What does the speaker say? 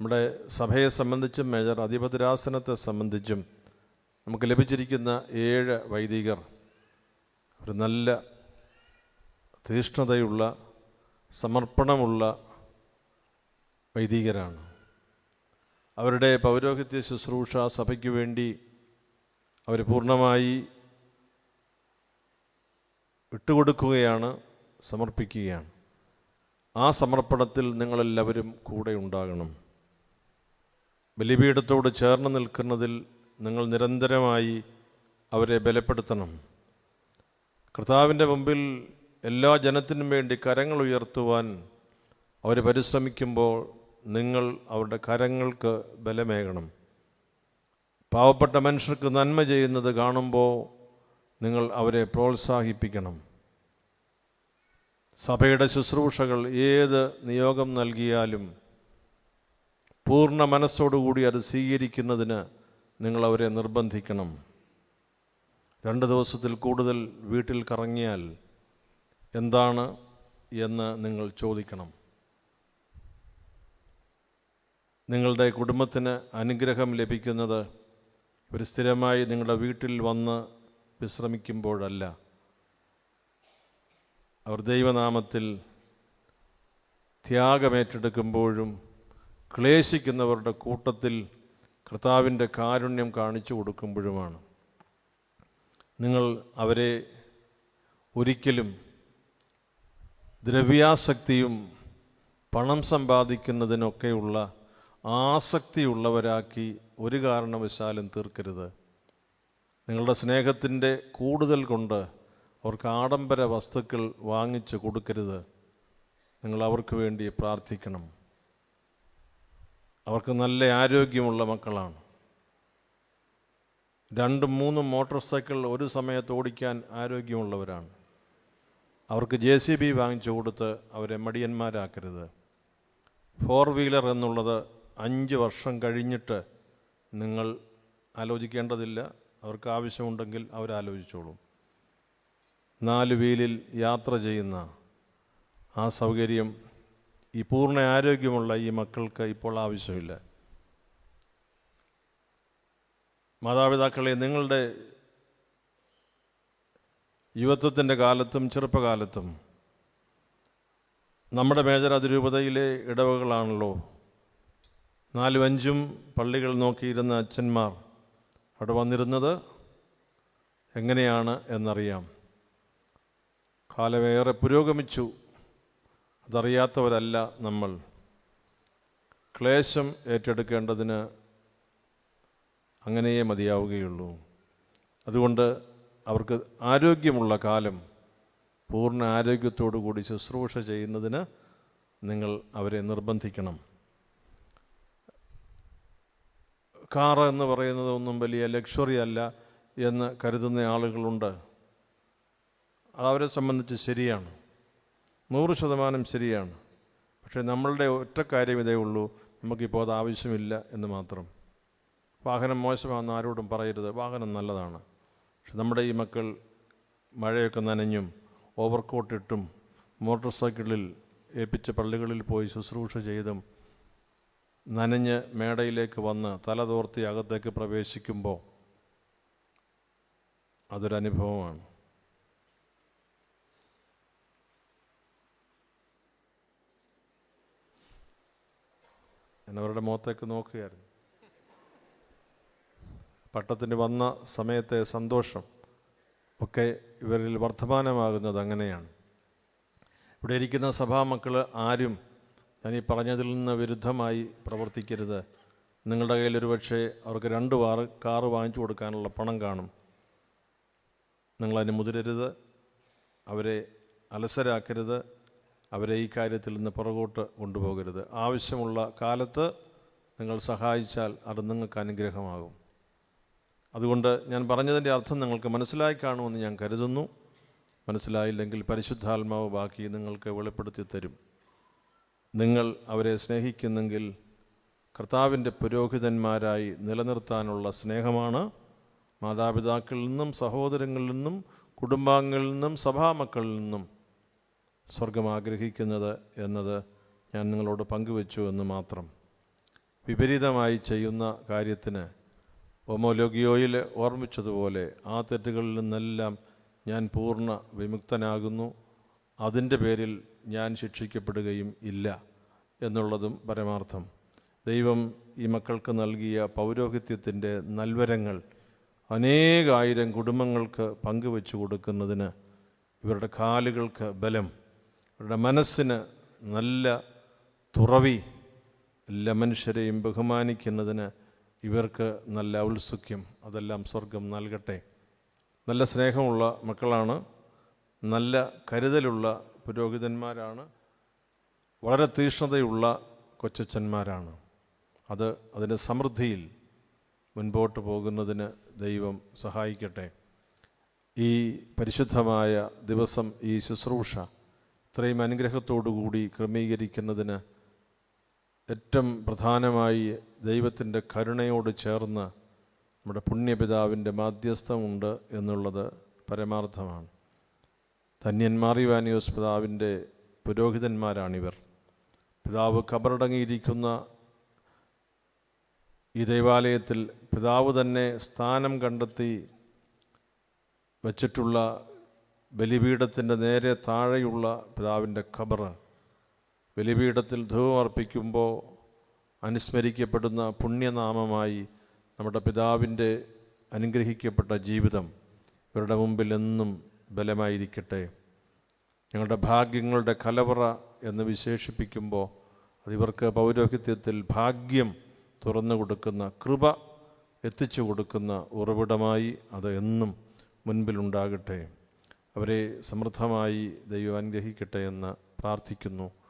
നമ്മുടെ സഭയെ സംബന്ധിച്ചും മേജർ അധിപതിരാസനത്തെ സംബന്ധിച്ചും നമുക്ക് ലഭിച്ചിരിക്കുന്ന ഏഴ് വൈദികർ. ഒരു നല്ല തീഷ്ണതയുള്ള സമർപ്പണമുള്ള വൈദികരാണ്. അവരുടെ പൗരോഹിത്യ ശുശ്രൂഷ സഭയ്ക്ക് വേണ്ടി അവർ പൂർണമായി വിട്ടുകൊടുക്കുകയാണ് സമർപ്പിക്കുകയാണ്. ആ സമർപ്പണത്തിൽ നിങ്ങളെല്ലാവരും കൂടെ ഉണ്ടാകണം. ബലിപീഠത്തോട് ചേർന്ന് നിൽക്കുന്നതിൽ നിങ്ങൾ നിരന്തരമായി അവരെ ബലപ്പെടുത്തണം. കർത്താവിന്റെ മുമ്പിൽ എല്ലാ ജനത്തിനും വേണ്ടി കരങ്ങൾ ഉയർത്തുവാൻ അവർ പരിശ്രമിക്കുമ്പോൾ നിങ്ങൾ അവരുടെ കരങ്ങൾക്ക് ബലമേകണം. പാവപ്പെട്ട മനുഷ്യർക്ക് നന്മ ചെയ്യുന്നത് കാണുമ്പോൾ നിങ്ങൾ അവരെ പ്രോത്സാഹിപ്പിക്കണം. സഭയുടെ ശുശ്രൂഷകൾ ഏത് നിയോഗം നൽകിയാലും പൂർണ മനസ്സോടുകൂടി അത് സ്വീകരിക്കുന്നതിന് നിങ്ങൾ അവരെ നിർബന്ധിക്കണം. രണ്ട് ദിവസത്തിൽ കൂടുതൽ വീട്ടിൽ കറങ്ങിയാൽ എന്താണ് എന്ന് നിങ്ങൾ ചോദിക്കണം. നിങ്ങളുടെ കുടുംബത്തിന് അനുഗ്രഹം ലഭിക്കുന്നത് ഒരു സ്ഥിരമായി നിങ്ങളുടെ വീട്ടിൽ വന്ന് വിശ്രമിക്കുമ്പോഴല്ല. അവർ ദൈവനാമത്തിൽ ത്യാഗമേറ്റെടുക്കുമ്പോഴും ക്ലേശിക്കുന്നവരുടെ കൂട്ടത്തിൽ കർത്താവിന്റെ കാരുണ്യം കാണിച്ചു കൊടുക്കുമ്പോഴുമാണ്. നിങ്ങൾ അവരെ ഒരിക്കലും ദ്രവ്യാസക്തിയും പണം സമ്പാദിക്കുന്നതിനൊക്കെയുള്ള ആസക്തിയുള്ളവരാക്കി ഒരു കാരണവശാലും തീർക്കരുത്. നിങ്ങളുടെ സ്നേഹത്തിന്റെ കൂടുതൽ കൊണ്ട് അവർക്ക് ആഡംബര വസ്തുക്കൾ വാങ്ങിച്ച് കൊടുക്കരുത്. നിങ്ങൾ അവർക്ക് വേണ്ടി പ്രാർത്ഥിക്കണം. അവർക്ക് നല്ല ആരോഗ്യമുള്ള മക്കളാണ്. രണ്ടും മൂന്നും മോട്ടോർ സൈക്കിൾ ഒരു സമയത്ത് ഓടിക്കാൻ ആരോഗ്യമുള്ളവരാണ്. അവർക്ക് ജെ സി ബി വാങ്ങിച്ചു കൊടുത്ത് അവരെ മടിയന്മാരാക്കരുത്. ഫോർ വീലർ എന്നുള്ളത് അഞ്ച് വർഷം കഴിഞ്ഞിട്ട് നിങ്ങൾ ആലോചിക്കേണ്ടതില്ല. അവർക്ക് ആവശ്യമുണ്ടെങ്കിൽ അവരാലോചിച്ചോളും നാല് വീലിൽ യാത്ര ചെയ്യുന്ന ആ സൗകര്യം ഈ പൂർണ ആരോഗ്യമുള്ള ഈ മക്കൾക്ക് ഇപ്പോൾ ആവശ്യമില്ല. മാതാപിതാക്കളെ നിങ്ങളുടെ യുവത്വത്തിന്റെ കാലത്തും ചെറുപ്പകാലത്തും നമ്മുടെ മേജർ അതിരൂപതയിലെ ഇടവകളാണല്ലോ. നാലും അഞ്ചും പള്ളികൾ നോക്കിയിരുന്ന അച്ഛന്മാർ അവിടെ വന്നിരുന്നത്. എങ്ങനെയാണ് എന്നറിയാം. കാലമേറെ പുരോഗമിച്ചു. അതറിയാത്തവരല്ല നമ്മൾ. ക്ലേശം ഏറ്റെടുക്കേണ്ടതിന് അങ്ങനെയേ മതിയാവുകയുള്ളൂ. അതുകൊണ്ട് അവർക്ക് ആരോഗ്യമുള്ള കാലം പൂർണ ആരോഗ്യത്തോടു കൂടി ശുശ്രൂഷ ചെയ്യുന്നതിന് നിങ്ങൾ അവരെ നിർബന്ധിക്കണം. കാർ എന്ന് പറയുന്നത് ഒന്നും വലിയ ലക്ഷറി അല്ല എന്ന് കരുതുന്ന ആളുകളുണ്ട്. അതവരെ സംബന്ധിച്ച് ശരിയാണ്. നൂറ് ശതമാനം ശരിയാണ്. പക്ഷേ നമ്മളുടെ ഒറ്റ കാര്യം ഇതേ ഉള്ളൂ. നമുക്കിപ്പോൾ അത് ആവശ്യമില്ല എന്ന് മാത്രം. വാഹനം മോശമാണെന്ന് ആരോടും പറയരുത്. വാഹനം നല്ലതാണ്. പക്ഷെ നമ്മുടെ ഈ മക്കൾ മഴയൊക്കെ നനഞ്ഞും ഓവർ ഓവർകോട്ടിട്ടും മോട്ടോർ സൈക്കിളിൽ ഏൽപ്പിച്ച പള്ളികളിൽ പോയി ശുശ്രൂഷ ചെയ്തും നനഞ്ഞ് മേടയിലേക്ക് വന്ന് തല തോർത്തി അകത്തേക്ക് പ്രവേശിക്കുമ്പോൾ അതൊരനുഭവമാണ്. ഞാൻ അവരുടെ മുഖത്തേക്ക് നോക്കുകയായിരുന്നു. പട്ടത്തിന് വന്ന സമയത്തെ സന്തോഷം ഒക്കെ ഇവരിൽ വർദ്ധമാനമാകുന്നത് അങ്ങനെയാണ്. ഇവിടെ ഇരിക്കുന്ന സഭാമക്കൾ ആരും ഞാൻ ഈ പറഞ്ഞതിൽ നിന്ന് വിരുദ്ധമായി പ്രവർത്തിക്കരുത്. നിങ്ങളുടെ കയ്യിൽ ഒരുപക്ഷെ അവർക്ക് രണ്ട് വാർ കാറ് വാങ്ങിച്ചു കൊടുക്കാനുള്ള പണം കാണും. നിങ്ങളതിന് മുതിരരുത്. അവരെ അലസരാക്കരുത്. അവരെ ഈ കാര്യത്തിൽ നിന്ന് പുറകോട്ട് കൊണ്ടുപോകരുത്. ആവശ്യമുള്ള കാലത്ത് നിങ്ങൾ സഹായിച്ചാൽ അത് നിങ്ങൾക്ക് അനുഗ്രഹമാകും. അതുകൊണ്ട് ഞാൻ പറഞ്ഞതിന്റെ അർത്ഥം നിങ്ങൾക്ക് മനസ്സിലായി കാണുമെന്ന് ഞാൻ കരുതുന്നു. മനസ്സിലായില്ലെങ്കിൽ പരിശുദ്ധാത്മാവ് ബാക്കി നിങ്ങൾക്ക് വെളിപ്പെടുത്തി തരും. നിങ്ങൾ അവരെ സ്നേഹിക്കുന്നെങ്കിൽ കർത്താവിന്റെ പുരോഹിതന്മാരായി നിലനിർത്താനുള്ള സ്നേഹമാണ്. മാതാപിതാക്കളിൽ നിന്നും സഹോദരങ്ങളിൽ നിന്നും കുടുംബാംഗങ്ങളിൽ നിന്നും സഭാമക്കളിൽ നിന്നും സ്വർഗം ആഗ്രഹിക്കുന്നത് എന്നത് ഞാൻ നിങ്ങളോട് പങ്കുവെച്ചു എന്ന് മാത്രം. വിപരീതമായി ചെയ്യുന്ന കാര്യത്തിന് ഒമോലോഗിയോയിൽ ഓർമ്മിച്ചതുപോലെ ആ തെറ്റുകളിൽ നിന്നെല്ലാം ഞാൻ പൂർണ വിമുക്തനാകുന്നു. അതിന്റെ പേരിൽ ഞാൻ ശിക്ഷിക്കപ്പെടുകയും ഇല്ല എന്നുള്ളതും പരമാർത്ഥം. ദൈവം ഈ മക്കൾക്ക് നൽകിയ പൗരോഹിത്യത്തിന്റെ നൽവരങ്ങൾ അനേകായിരം കുടുംബങ്ങൾക്ക് പങ്കുവെച്ചു കൊടുക്കുന്നതിന് ഇവരുടെ കാലുകൾക്ക് ബലം ഇവരുടെ മനസ്സിന് നല്ല തുറവി എല്ലാ മനുഷ്യരെയും ബഹുമാനിക്കുന്നതിന് ഇവർക്ക് നല്ല ഔത്സുഖ്യം അതെല്ലാം സ്വർഗം നൽകട്ടെ. നല്ല സ്നേഹമുള്ള മക്കളാണ് നല്ല കരുതലുള്ള പുരോഹിതന്മാരാണ് വളരെ തീഷ്ണതയുള്ള കൊച്ചന്മാരാണ് അത് അതിന്റെ സമൃദ്ധിയിൽ മുൻപോട്ട് പോകുന്നതിന് ദൈവം സഹായിക്കട്ടെ. ഈ പരിശുദ്ധമായ ദിവസം ഈ ശുശ്രൂഷ ഇത്രയും അനുഗ്രഹത്തോടുകൂടി ക്രമീകരിക്കുന്നതിന് ഏറ്റവും പ്രധാനമായി ദൈവത്തിന്റെ കരുണയോട് ചേർന്ന് നമ്മുടെ പുണ്യപിതാവിന്റെ മാധ്യസ്ഥമുണ്ട് എന്നുള്ളത് പരമാർത്ഥമാണ്. ധന്യന്മാറിവാനിയോസ് പിതാവിന്റെ പുരോഹിതന്മാരാണിവർ. പിതാവ് കബറടങ്ങിയിരിക്കുന്ന ഈ ദൈവാലയത്തിൽ പിതാവ് തന്നെ സ്ഥാനം കണ്ടെത്തി വച്ചിട്ടുള്ള ബലിപീഠത്തിന്റെ നേരെ താഴെയുള്ള പിതാവിന്റെ ഖബർ. ബലിപീഠത്തിൽ ധൂവമർപ്പിക്കുമ്പോൾ അനുസ്മരിക്കപ്പെടുന്ന പുണ്യനാമമായി നമ്മുടെ പിതാവിന്റെ അനുഗ്രഹിക്കപ്പെട്ട ജീവിതം ഇവരുടെ മുമ്പിൽ എന്നും ബലമായിരിക്കട്ടെ. ഞങ്ങളുടെ ഭാഗ്യങ്ങളുടെ കലവറ എന്ന് വിശേഷിപ്പിക്കുമ്പോൾ അതിവർക്ക് പൗരോഹിത്യത്തിൽ ഭാഗ്യം തുറന്നു കൊടുക്കുന്ന കൃപ എത്തിച്ചു കൊടുക്കുന്ന ഉറവിടമായി അത് എന്നും മുൻപിലുണ്ടാകട്ടെ. അവരെ സമൃദ്ധമായി ദൈവം അനുഗ്രഹിക്കട്ടെ എന്ന് പ്രാർത്ഥിക്കുന്നു.